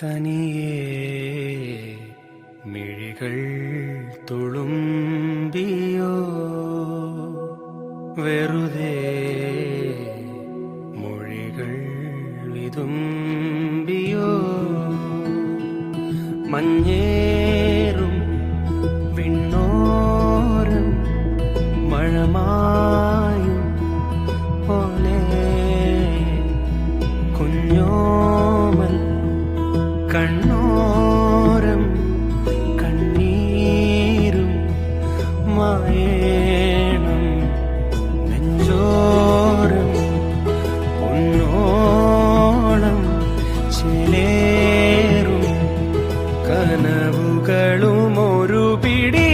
തനിയേ മിഴികൾ തുളുമ്പിയോ? വെറുതെ മൊഴികൾ വിതുമ്പിയോ മഞ്ഞേറും വിണ്ണോരം മഴമായും പോലെ കുഞ്ഞോമൽ കണ്ണോരം കണ്ണീരും മായേണം. നെഞ്ചോരം ഒന്നോളം ചിലേറും കനവുകളും ഒരു പിടി